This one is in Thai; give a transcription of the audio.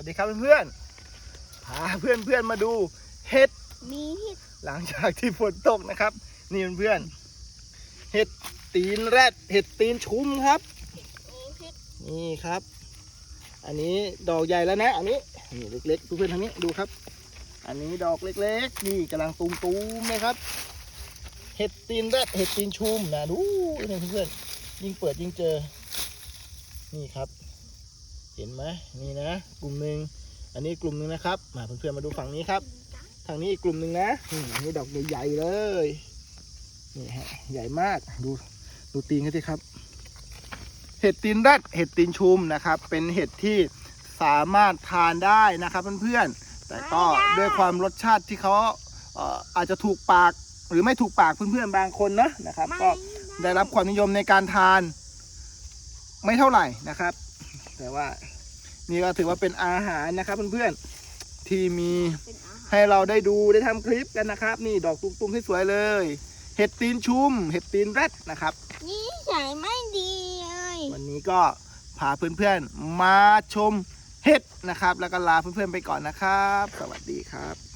วัสดีครับเพื่อนๆพาเพื่อนเพื่อนๆมาดูเห็ด มีที่หลังจากที่ฝนตกนะครับ นี่เพื่อนๆเห็ดตีนแรดเห็ดตีนชุมครับมีที่นี่ครับ อันนี้ดอกใหญ่แล้วนะ อันนี้นี่เล็กๆเพื่อนๆทางนี้ดูครับ อันนี้ดอกเล็กๆ นี่กำลังตูมๆเลยครับ เห็ดตีนแรดเห็ดตีนชุมนะดูนี่เพื่อนๆยิ่งเปิดยิ่งเจอ นี่ครับ เห็นไหมนี่นะ กลุ่มหนึ่งอันนี้กลุ่มหนึ่งนะครับ มาเพื่อนๆมาดูฝั่งนี้ครับ ทางนี้อีกกลุ่มหนึ่งนะนี่อันนี้ดอกใหญ่ๆเลยนี่ฮะใหญ่มากดูดูตีนกันสิครับ เห็ดตีนแรดเห็ดตีนชุมนะครับ เป็นเห็ดที่สามารถทานได้นะครับเพื่อนๆแต่ก็ด้วยความรสชาติที่เขาเอ่ออาจจะถูกปากหรือไม่ถูกปากเพื่อนๆบางคนนะนะครับ ก็ได้รับความนิยมในการทาน ไม่เท่าไหร่นะครับ แต่ว่า นี่ก็ถือว่าเป็นอาหารนะครับเพื่อนๆที่มีเป็นอาหารให้เราได้ดูได้ทำคลิปกันนะครับ นี่ดอกตุ้มๆที่สวยๆเลย เห็ดตีนชุม เห็ดตีนแรดนะครับนี่ใส่ไม่ดีเลยวันนี้ก็พาเพื่อนๆมาชมเห็ดนะครับ แล้วก็ลาเพื่อนๆไปก่อนนะครับ สวัสดีครับ